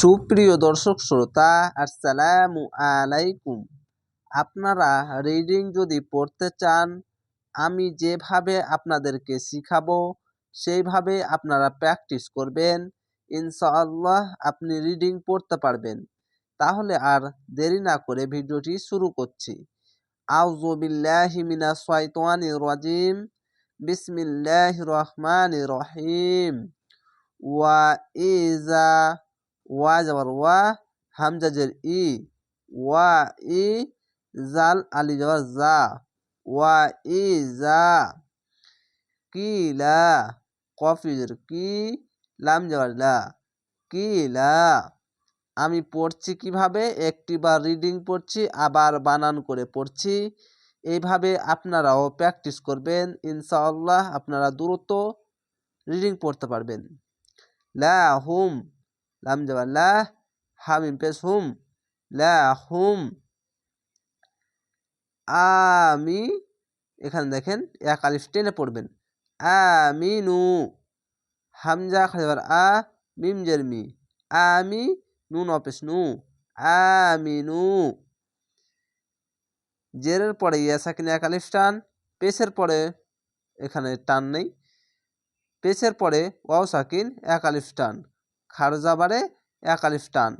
সুপ্রিয় দর্শক শ্রোতা, আসসালামু আলাইকুম। আপনারা রিডিং যদি পড়তে চান, আমি যেভাবে আপনাদেরকে শিখাবো, সেইভাবে আপনারা প্র্যাকটিস করবেন। ইনশাআল্লাহ আপনি রিডিং পড়তে পারবেন। তাহলে আর দেরি না করে ভিডিওটি শুরু করছি। রাজিম। বিসমিল্লাহির রহমানির রহিম। ওয়া ইজা ওয়া যাবার ওয়া হামজাজের ই, ওয়া ই জাল আলি যাবার জা, ওয়া ই জা, কিলা কফিজের কি, লাম যাবার লা, কিলা। আমি পড়ছি কীভাবে? একটি বার রিডিং পড়ছি, আবার বানান করে পড়ছি। এইভাবে আপনারাও প্র্যাকটিস করবেন। ইনশাআল্লাহ আপনারা দ্রুত রিডিং পড়তে পারবেন। লা হুম লাম যাবার লা হামিম পেশ হুম লা হুম আমি এখানে দেখেন এক আলিফ টেনে পড়বেন। আমিনু। হামজা খাজাবার আ, মিম জেরমি। আমি নুন অপেশ নু। আমিনু। জেরের পরে ইয়াসাকিন এক আলিফ টান পেশের পরে এখানে টান নেই। পেশের পরে ওয়াও সাকিন এক আলিফ টান। খারজাবারে এক আলিফ টান।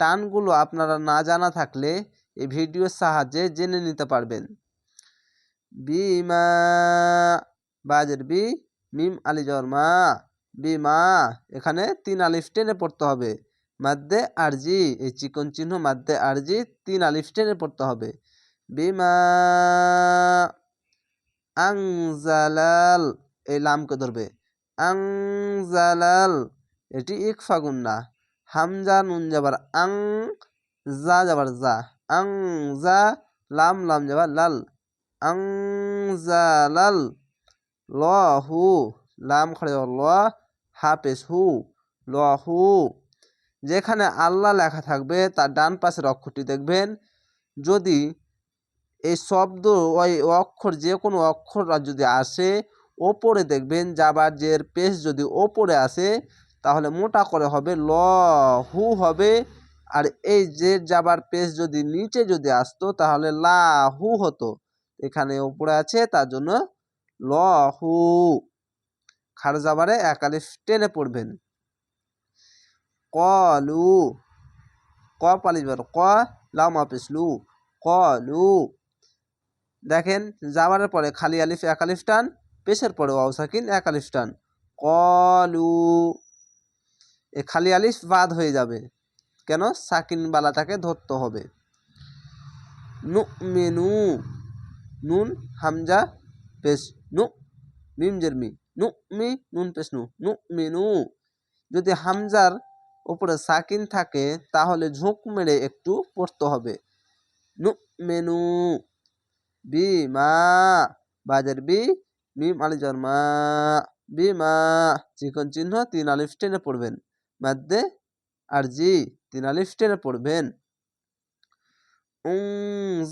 টানগুলো আপনারা না জানা থাকলে এই ভিডিওর সাহায্যে জেনে নিতে পারবেন। বিমা বাজের বি, মিম আলি জর মা বিমা, এখানে তিন আলিফ টেনে পড়তে হবে। মাদ্দে আরজি এই চিকন চিহ্ন মাদ্দে আরজি তিন আলিফ টেনে পড়তে হবে। বিমা আংজালাল এই লামকে ধরবে। আংজালাল এটি ইকফা গুন্না হামজা, নুন যাবার আং, জা যাবার জা। আং, জা, লাম লাম যাবার লাল। আং, জা, লাল। ল, হু। লাম খড়ে ল। হাফেজ হু। ল, হু। যেখানে আল্লাহ লেখা থাকবে, তার ডান পাশের অক্ষরটি দেখবেন। যদি এই শব্দ ওই অক্ষর যে কোনো অক্ষর যদি আসে, ওপরে দেখবেন যাবার জের পেশ যদি ওপরে আসে তাহলে মোটা করে হবে ল, হু হবে। আর এই যে যাবার পেস যদি নিচে যদি আসতো, তাহলে লা, হু হতো। এখানে উপরে আছে, তার জন্য ল, হু। খার যাবারে একালিফ টেনে পড়বেন। কলু ক পালিবার ক, লাম লু। কলু দেখেন, যাবারের পরে খালি আলিফ এক আলিফ টান, পেশের পরে ওয়াও সাকিন এক আলিফ টান কলু এ খালি আলিফ বাদ হয়ে যাবে। কেন? সাকিন বালাটাকে ধরতে হবে। নু মেনু নুন, হামজা, পেশ, নু, মিম জেরমি নু মি নুন, পেশ, নু নু মেনু যদি হামজার উপরে সাকিন থাকে, তাহলে ঝোঁক মেরে একটু পড়তে হবে। নু মেনু বি মা বাজার বি, মিম আলি জন্মা বি মা চিকন চিহ্ন, তিন আলিফ টেনে পড়বেন। মাদ্দে আর জি, তিন আলিফ টেনে পড়বেন।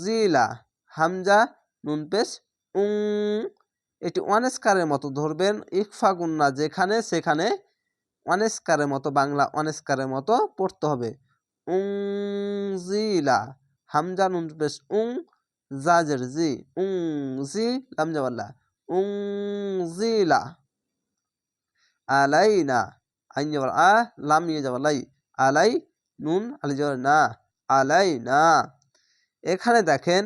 জিলা হামজা নুন পেশ উং এটি অনেস্কারের মতো ধরবেন। ইকফা গুন্না যেখানে, সেখানে অনেস্কারের মতো বাংলা অনেস্কারের মতো পড়তে হবে। উং জিলা হামজা নুন পেশ উং জাজের জি উং জি লামজাওয়াল্লা উং জিলা আলাইনা আইন যাবার আ লাম নিয়ে যাবার লাই, আলাই, নুন আলি যাবার না, আলাই, না। এখানে দেখেন,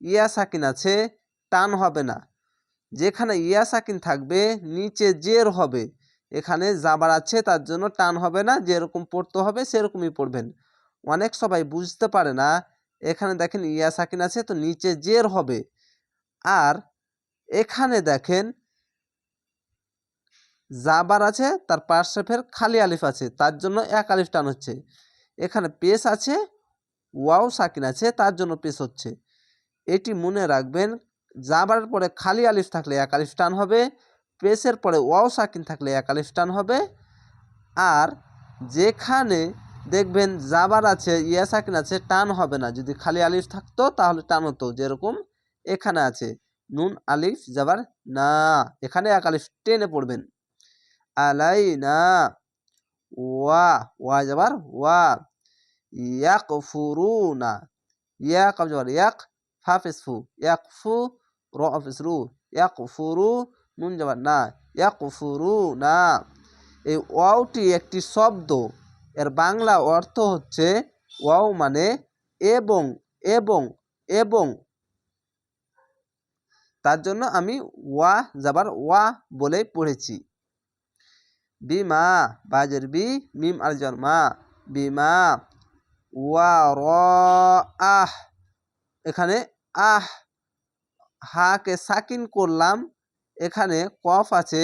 ইয়া সাকিন আছে, টান হবে না। যেখানে ইয়া সাকিন থাকবে, নিচে জের হবে। এখানে যাবার আছে, তার জন্য টান হবে না, যেরকম পড়তে হবে, সেরকমই পড়বেন। অনেক সবাই বুঝতে পারে না, এখানে দেখেন ইয়া সাকিন আছে, তো নিচে জের হবে। আর এখানে দেখেন জাবার আছে, তার পাশে ফের খালি আলিফ আছে, তার জন্য এক আলিফ টান হচ্ছে। এখানে পেস আছে, ওয়াও সাকিন আছে, তার জন্য পেস হচ্ছে। এটি মনে রাখবেন জাবারের পরে খালি আলিফ থাকলে এক আলিফ টান হবে পেসের পরে ওয়াও সাকিন থাকলে এক আলিফ টান হবে। আর যেখানে দেখবেন জাবার আছে, ইয়া সাকিন আছে, টান হবে না। যদি খালি আলিফ থাকতো, তাহলে টান হতো, যেরকম এখানে আছে। নুন, আলিফ, যাবার, না, এখানে এক আলিফ টেনে পড়বেন। আলাইনা ওয়া ওয়া যাবার ওয়া ইয়াক ইয়া কব যাবার ইয়াক ফা ফু ইয়াক ফু অফিস রু ইয়াক ফুরু নুন যাবার না ইয়াক ফুরু না এই ওয়াওটি একটি শব্দ। এর বাংলা অর্থ হচ্ছে ওয়াও মানে এবং এবং এবং। তার জন্য আমি ওয়া যাবার ওয়া বলে পড়েছি। বিমা বাজের বি মিম আল মা বিমা ওয়া র আহ এখানে, আহ হাকে সাকিন করলাম। এখানে কফ আছে,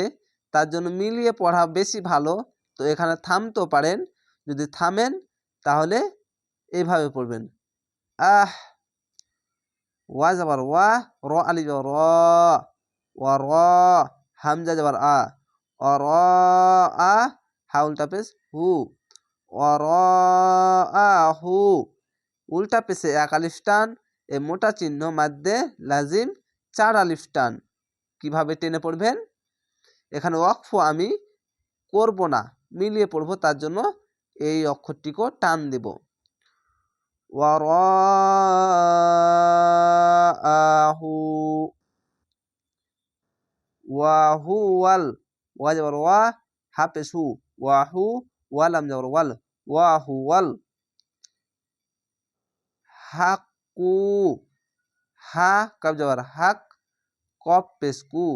তার জন্য মিলিয়ে পড়া বেশি ভালো। তো এখানে থামতেও পারেন। যদি থামেন, তাহলে এইভাবে পড়বেন। আহ ওয়া যাবার ওয়া র আলি র ওয়া র হামজা যাবার আ অ র আ হা। উল্টা পেস হু। অ র আ উল্টা পেসে এক আলিফটান এ মোটা চিহ্ন মাধ্যে লাজিম চার আলিফটান কীভাবে টেনে পড়বেন? এখানে অক্ষ আমি করব না, মিলিয়ে পড়ব, তার জন্য এই অক্ষরটিকেও টান দেব। ওয়ারাহু ওয়াহুয়াল ওয়া যাবার ওয়া হাফেজ হু ওয়াহু ওয়ালাম যাবার ওয়াল ওয়াহুয়াল হাকু হা কাব যাবার হাক কপ পেসকু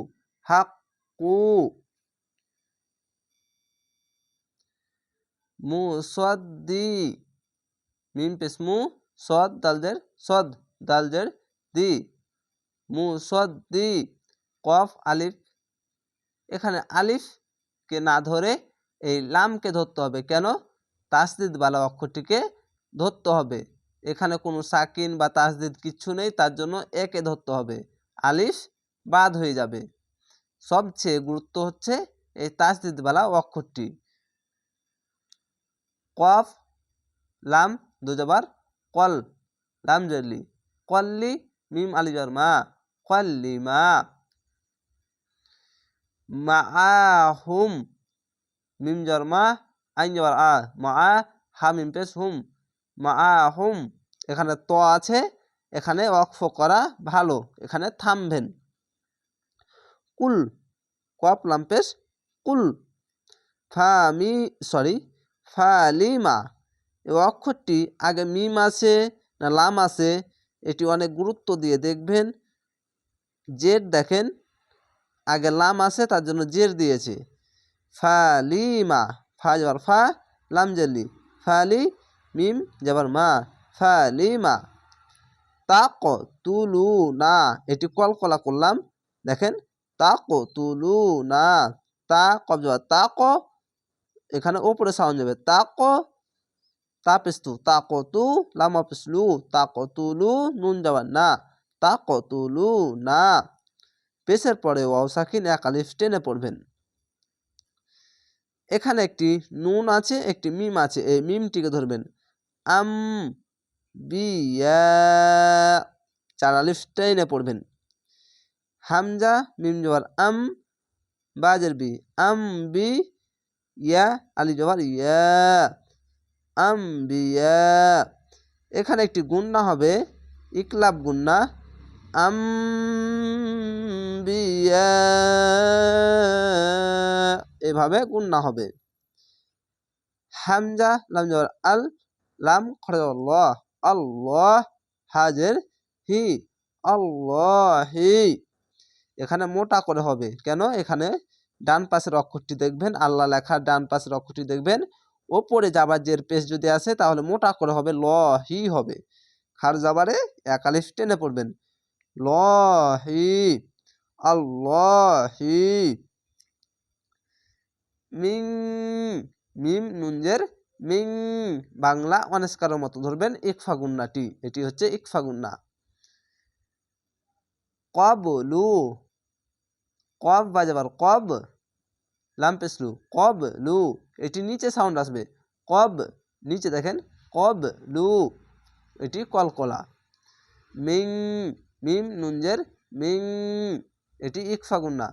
হাকু মুসদ্দি মিম পেশ মু সদ দালদের সদ দালদের দি মুসদ্দি কফ আলিফ এখানে আলিফকে না ধরে এই লামকে ধরতে হবে। কেন? তাসদিদ বালা অক্ষরটিকে ধরতে হবে। এখানে কোনো সাকিন বা তাসদিদ কিচ্ছু নেই, তার জন্য একে ধরতে হবে। আলিফ বাদ হয়ে যাবে। সবচেয়ে গুরুত্ব হচ্ছে এই তাসদিদওয়ালা অক্ষরটি। কফ, লাম, দুজাবার, কল, লাম জলি কল্লি, মিম আলিজার মা। কল্লি, মা। মাআহুম মিম জর মা, আইন যাবার আ মা হা মিম পেশ হুম মা মাআহুম, এখানে ত আছে, এখানে অক্ফ করা ভালো, এখানে থামবেন। কুল কপ লাম্পেস কুল ফামি সরি ফালিমা এই অক্ষরটি আগে মিম আছে না লাম আছে, এটি অনেক গুরুত্ব দিয়ে দেখবেন জের দেখেন আগে লাম আছে, তার জন্য জের দিয়েছে। ফালিমা ফা যাবার ফা, লাম জেলি ফালি মিম যাবার মা। ফালিমা তাক তুলু না এটি কলকলা করলাম। দেখেন তাক তুলু না তা কব যাবার তাক। এখানে ওপরে সাউন্ড যাবে। তাক, তাপিস্তু। তাক তু লাম পিসলু তাক তুলু নুন যাবার না। তাক তুলু না পেশের পরে ওয়াও সাকিন এক আলিফ টেনে পড়বেন। এখানে একটি নুন আছে, একটি মিম আছে, এই মিমটিকে ধরবেন। আম বিয়া চার আলিফ টেনে পড়বেন। হামজা, মিম জবার আম, বাজের বি, আম, বি, ইয়া, আলি জবার ইয়া, আম বিয়া এখানে একটি গুন্না হবে, ইকলাব গুন্না। বিয়া এভাবে গুন্না হবে। হামজা, লাম আল, লাম খরচ আল্লাহ হাজের হি, আল্লাহি। এখানে মোটা করে হবে। কেন? এখানে ডান পাশের অক্ষরটি দেখবেন, আল্লাহ লেখার ডান পাশের অক্ষরটি দেখবেন। ওপরে যাবার যে পেশ যদি আসে, তাহলে মোটা করে হবে, ল, হি হবে। খার যাবারে একালিফ টেনে পড়বেন। ল হি আল্লাহি। মিং, মিম নুনজের মিং। বাংলা অনেস্কারের মতো ধরবেন ইকফা গুন্নাটি, এটি হচ্ছে ইকফা গুন্না। কবলু, কব বাজাবার কব, লাম পেসলু কব লু এটি নিচে সাউন্ড আসবে। কব, নিচে দেখেন কব লু এটি কলকলা। মিং মিম নুনজের মিং এটি ইকফাগুন্না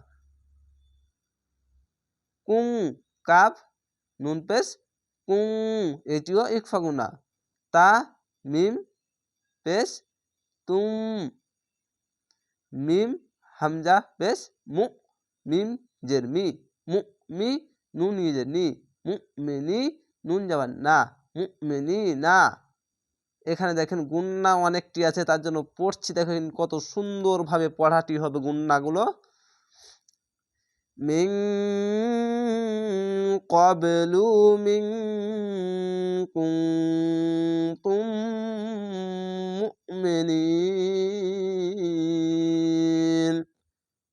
কুং কাব নুন পেস কুং। এটিও ইকফা গুণা তা মিম পেশ তুম। মিম হামজা পেশ মু। মিম জের মি। মু মি নুন নিজের নি। মু মিনি নুন যাবার না। মু মিনি না। এখানে দেখেন গুন্না অনেকটি আছে, তার জন্য পড়ছি। দেখেন কত সুন্দরভাবে পড়াটি হবে গুন্নাগুলো। মিং কবলু মিং কুন্তুম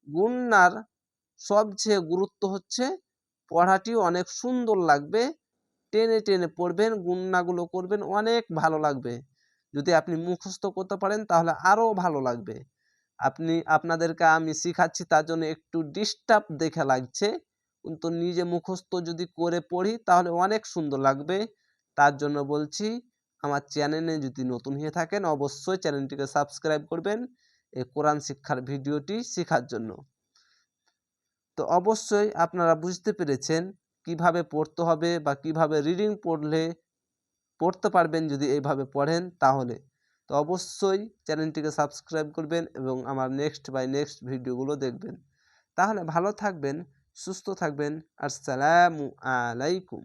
গুন্নার সবচেয়ে গুরুত্ব হচ্ছে পড়াটি অনেক সুন্দর লাগবে। টেনে টেনে পড়বেন গুন্নাগুলো করবেন, অনেক ভালো লাগবে। যদি আপনি মুখস্থ করতে পারেন, তাহলে আরও ভালো লাগবে। আপনি, আপনাদেরকে আমি শিখাচ্ছি, তার জন্য একটু ডিস্টার্ব দেখে লাগছে। কিন্তু নিজে মুখস্থ যদি করে পড়ি, তাহলে অনেক সুন্দর লাগবে। তার জন্য বলছি, আমার চ্যানেলে যদি নতুন হয়ে থাকেন, অবশ্যই চ্যানেলটিকে সাবস্ক্রাইব করবেন এই কোরআন শিক্ষার ভিডিওটি শেখার জন্য। তো অবশ্যই আপনারা বুঝতে পেরেছেন কীভাবে পড়তে হবে বা কীভাবে রিডিং পড়লে পড়তে পারবেন যদি এইভাবে পড়েন তাহলে। তো অবশ্যই চ্যানেলটিকে সাবস্ক্রাইব করবেন এবং আমার নেক্সট বাই নেক্সট ভিডিওগুলো দেখবেন। তাহলে ভালো থাকবেন, সুস্থ থাকবেন। আসসালামু আলাইকুম।